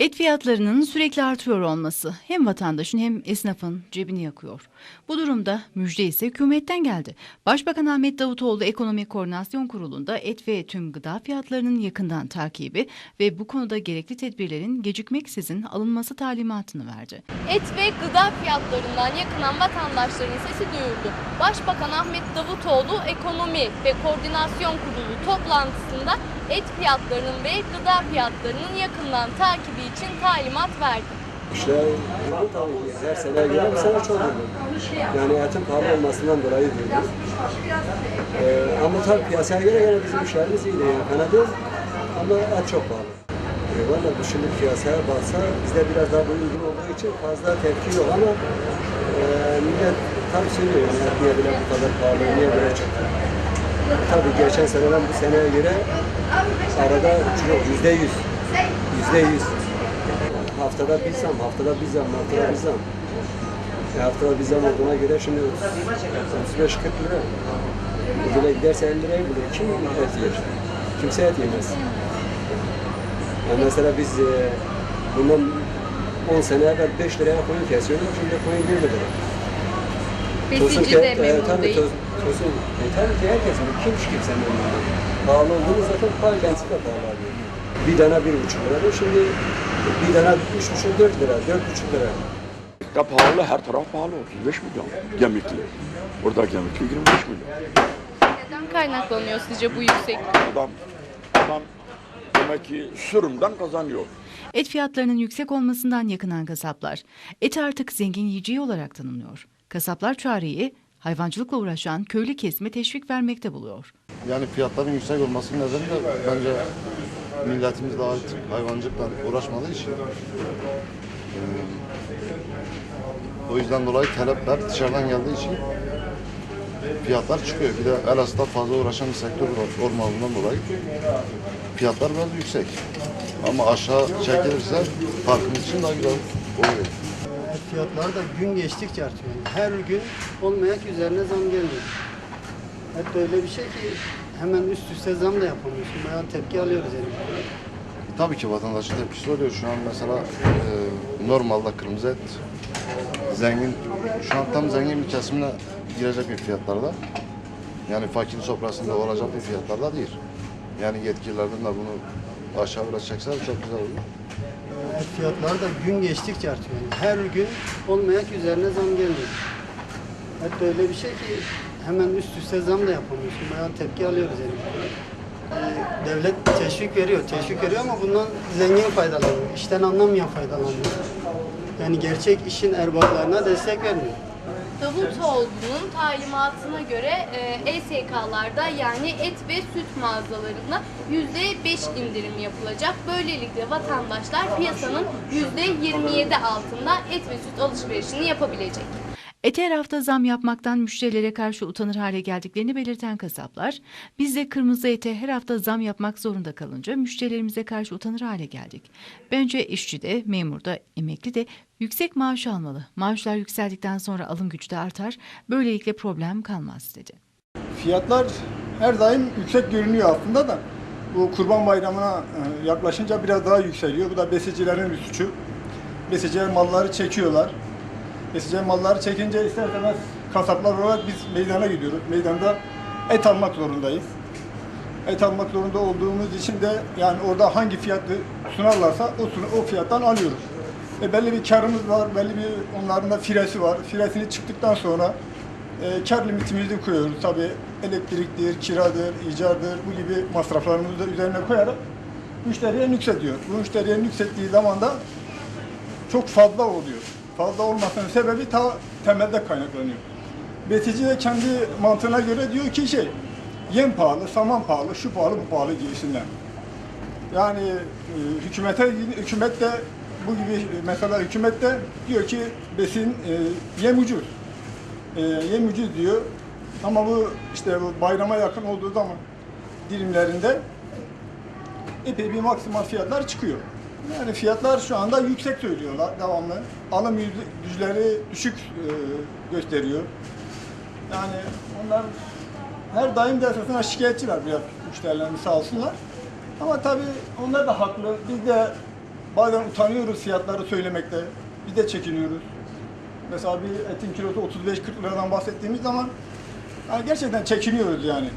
Et fiyatlarının sürekli artıyor olması hem vatandaşın hem esnafın cebini yakıyor. Bu durumda müjde ise hükümetten geldi. Başbakan Ahmet Davutoğlu Ekonomi Koordinasyon Kurulu'nda et ve tüm gıda fiyatlarının yakından takibi ve bu konuda gerekli tedbirlerin gecikmeksizin alınması talimatını verdi. Et ve gıda fiyatlarından yakınan vatandaşların sesi duyuldu. Başbakan Ahmet Davutoğlu Ekonomi ve Koordinasyon Kurulu toplantısında et fiyatlarının ve gıda fiyatlarının yakından takibi için talimat verdi. İşte yoğun tabii ki. Her sene gelen bir sene çok yoğun. Yani etin pahalı olmasından dolayı diyoruz. Ee, ama tabii piyasaya göre yine bizim işlerimiz iyi. Yani fena değil. Ama et çok pahalı. Ee, Valla bu şimdi piyasaya baksa bizde biraz daha bu uygun olduğu için fazla tepki yok ama e, millet tabii söylüyor yani et niye bile bu kadar pahalı, niye böyle çıktı. Tabii geçen seneden bu seneye göre arada yüzde yüz. Yüzde yüz. Haftada bir zam, haftada bir zam, haftada bir zam. E, haftada bir zam olduğuna göre şimdi 35 40 lira. Bugüne giderse 50 liraya buluyor. Kim et yer? Kimse et yemez. Yani mesela biz e, bundan 10 sene evvel 5 liraya koyun kesiyorduk. Şimdi koyun 20 lira. Tosun Besici de memnun tabii, değil. tosun, e, tabii ki herkes memnun. Kim hiç kimse memnun değil. Pahalı olduğunu zaten pahalı kendisi de pahalı alıyor. Bir dana bir buçuk lira. Şimdi bir dana üç buçuk dört lira, dört buçuk lira. Ya pahalı, her taraf pahalı. 35 milyon gemikli. Burada gemikli 25 milyon. Neden kaynaklanıyor sizce bu yükseklik? Adam, adam demek ki sürümden kazanıyor. Et fiyatlarının yüksek olmasından yakınan kasaplar, et artık zengin yiyeceği olarak tanımlıyor. Kasaplar çareyi hayvancılıkla uğraşan köylü kesime teşvik vermekte buluyor. Yani fiyatların yüksek olmasının nedeni de bence milletimiz daha hayvancılıkla uğraşmadığı için. O yüzden dolayı talepler dışarıdan geldiği için fiyatlar çıkıyor. Bir de Elazığ'da fazla uğraşan bir sektör ormanından dolayı. Fiyatlar biraz yüksek. Ama aşağı çekilirse farkımız için daha güzel oluyor. Et fiyatları da gün geçtikçe artıyor. Yani her gün olmayak üzerine zam geliyor. Et de öyle bir şey ki hemen üst üste zam da yapamıyorsun. Bayağı tepki alıyoruz yani. Tabii ki vatandaşın tepkisi oluyor. Şu an mesela e, normalde kırmızı et zengin, şu an tam zengin bir kesimine girecek bir fiyatlarda. Yani fakir sofrasında olacak bir fiyatlarda değil. Yani yetkililerden de bunu aşağı çekseler çok güzel olur. Et fiyatları da gün geçtikçe artıyor. Yani her gün olmayak üzerine zam geliyor. De öyle bir şey ki hemen üst üste zam da yapamıyorsun. Bayağı tepki alıyoruz yani. Ee, devlet teşvik veriyor, teşvik veriyor ama bundan zengin faydalanıyor. İşten anlamayan faydalanıyor. Yani gerçek işin erbaplarına destek vermiyor. Davutoğlu'nun talimatına göre e, ESK'larda yani et ve süt mağazalarında %5 indirim yapılacak. Böylelikle vatandaşlar piyasanın %27 altında et ve süt alışverişini yapabilecek. Ete her hafta zam yapmaktan müşterilere karşı utanır hale geldiklerini belirten kasaplar, biz de kırmızı ete her hafta zam yapmak zorunda kalınca müşterilerimize karşı utanır hale geldik. Bence işçi de, memur da, emekli de yüksek maaş almalı. Maaşlar yükseldikten sonra alım gücü de artar, böylelikle problem kalmaz dedi. Fiyatlar her daim yüksek görünüyor aslında da bu kurban bayramına e, yaklaşınca biraz daha yükseliyor. Bu da besicilerin bir suçu. Besiciler malları çekiyorlar. Besiciler malları çekince ister istemez kasaplar olarak biz meydana gidiyoruz. Meydanda et almak zorundayız. Et almak zorunda olduğumuz için de yani orada hangi fiyatı sunarlarsa o, sun- o fiyattan alıyoruz. E belli bir karımız var, belli bir onların da firesi var. Firesini çıktıktan sonra e, kar limitimizi koyuyoruz. Tabii elektriktir, kiradır, icardır bu gibi masraflarımızı da üzerine koyarak müşteriye nüksediyor. Bu müşteriye nüksettiği zaman da çok fazla oluyor. Fazla olmasının sebebi ta temelde kaynaklanıyor. Besici de kendi mantığına göre diyor ki şey, yem pahalı, saman pahalı, şu pahalı, bu pahalı gibisinden. Yani e, hükümete, hükümet de bu gibi mesela hükümet de diyor ki besin e, yem ucuz. E, yem ucuz diyor. Ama bu işte bu bayrama yakın olduğu zaman dilimlerinde epey bir maksimal fiyatlar çıkıyor. Yani fiyatlar şu anda yüksek söylüyorlar devamlı. Alım güçleri düşük e, gösteriyor. Yani onlar her daim de esasında şikayetçiler biraz müşterilerimiz sağ olsunlar. Ama tabii onlar da haklı. Biz de bazen utanıyoruz fiyatları söylemekte. Biz de çekiniyoruz. Mesela bir etin kilosu 35-40 liradan bahsettiğimiz zaman yani gerçekten çekiniyoruz yani.